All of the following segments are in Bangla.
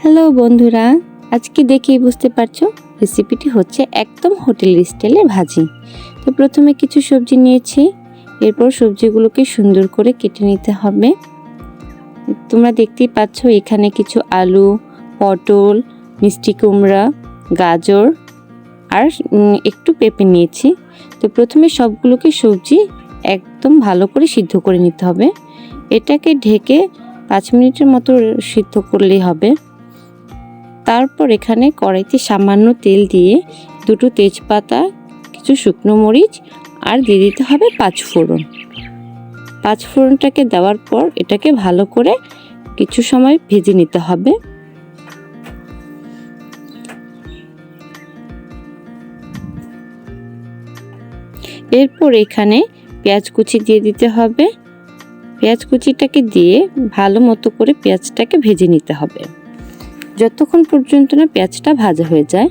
হ্যালো বন্ধুরা, আজকে দেখেই বুঝতে পারছ রেসিপিটি হচ্ছে একদম হোটেল স্টাইলের ভাজি। তো প্রথমে কিছু সবজি নিয়েছি, এরপর সবজিগুলোকে সুন্দর করে কেটে নিতে হবে। তোমরা দেখতেই পাচ্ছ এখানে কিছু আলু, পটল, মিষ্টি কুমড়া, গাজর আর একটু পেঁপে নিয়েছি। তো প্রথমে সবগুলোকে সবজি একদম ভালো করে সিদ্ধ করে নিতে হবে। এটাকে ঢেকে পাঁচ মিনিটের মতো সিদ্ধ করলেই হবে। তারপর এখানে কড়াইতে সামান্য তেল দিয়ে দুটো তেজপাতা, কিছু শুকনো মরিচ আর দিয়ে দিতে হবে পাঁচ ফোড়ন। পাঁচ ফোড়নটাকে দেওয়ার পর এটাকে ভালো করে কিছু সময় ভেজে নিতে হবে। এরপর এখানে পেঁয়াজ কুচি দিয়ে দিতে হবে। পেঁয়াজ কুচিটাকে দিয়ে ভালো মতো করে পেঁয়াজটাকে ভেজে নিতে হবে। যতক্ষণ পর্যন্ত না পেঁয়াজটা ভাজা হয়ে যায়,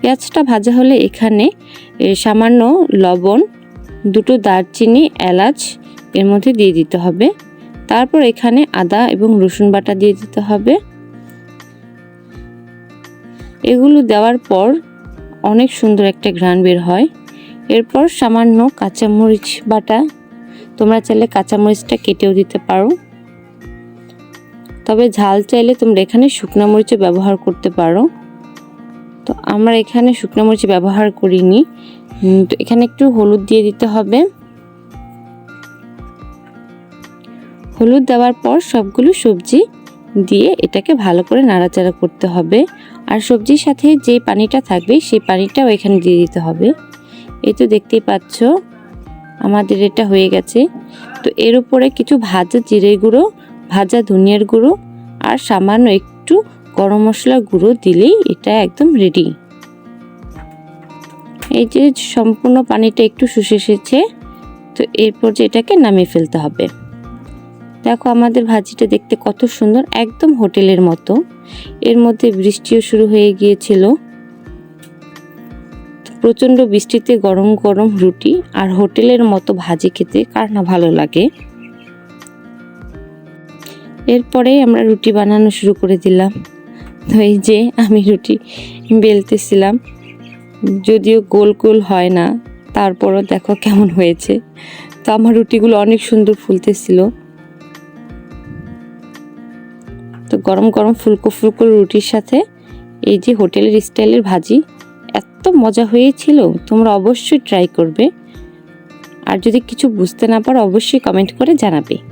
পেঁয়াজটা ভাজা হলে এখানে সামান্য লবণ, দুটো দারচিনি, এলাচ এর মধ্যে দিয়ে দিতে হবে। তারপর এখানে আদা এবং রসুন বাটা দিয়ে দিতে হবে। এগুলো দেওয়ার পর অনেক সুন্দর একটা ঘ্রাণ বের হয়। এরপর সামান্য কাঁচামরিচ বাটা। তোমরা চাইলে কাঁচামরিচটা কেটেও দিতে পারো। তবে ঝাল চাইলে তোমরা এখানে শুকনো মরিচও ব্যবহার করতে পারো। তো আমরা এখানে শুকনো মরিচ ব্যবহার করিনি। তো এখানে একটু হলুদ দিয়ে দিতে হবে। হলুদ দেওয়ার পর সবগুলো সবজি দিয়ে এটাকে ভালো করে নাড়াচাড়া করতে হবে। আর সবজির সাথে যে পানিটা থাকবে সেই পানিটাও এখানে দিয়ে দিতে হবে। এই তো দেখতেই পাচ্ছ, আমাদের এটা হয়ে গেছে। তো এর উপরে কিছু ভাজা জিরে গুঁড়ো ভাজা ধনিয়ার গুঁড়ো আর সামান্য একটু গরম মশলার গুঁড়ো দিলেই এটা একদম রেডি এই যে সম্পূর্ণ পানিটা একটু শুষে এসেছে, তো এরপর যে এটাকে নামিয়ে ফেলতে হবে। দেখো আমাদের ভাজিটা দেখতে কত সুন্দর, একদম হোটেলের মতো। এর মধ্যে বৃষ্টিও শুরু হয়ে গিয়েছিল। প্রচণ্ড বৃষ্টিতে গরম গরম রুটি আর হোটেলের মতো ভাজি খেতে কার না ভালো লাগে। এরপরে আমরা রুটি বানানো শুরু করে দিলাম। তো এই যে আমি রুটি বেলতেছিলাম। যদিও গোল গোল হয় না, তারপরও দেখো কেমন হয়েছে। তো আমার রুটিগুলো অনেক সুন্দর ফুলতেছিল। তো গরম গরম ফুলকো ফুলকো রুটির সাথে এই যে হোটেলের স্টাইলের ভাজি, এত মজা হয়েছিল, তোমরা অবশ্যই ট্রাই করবে। আর যদি কিছু বুঝতে না পারো, অবশ্যই কমেন্ট করে জানাবে।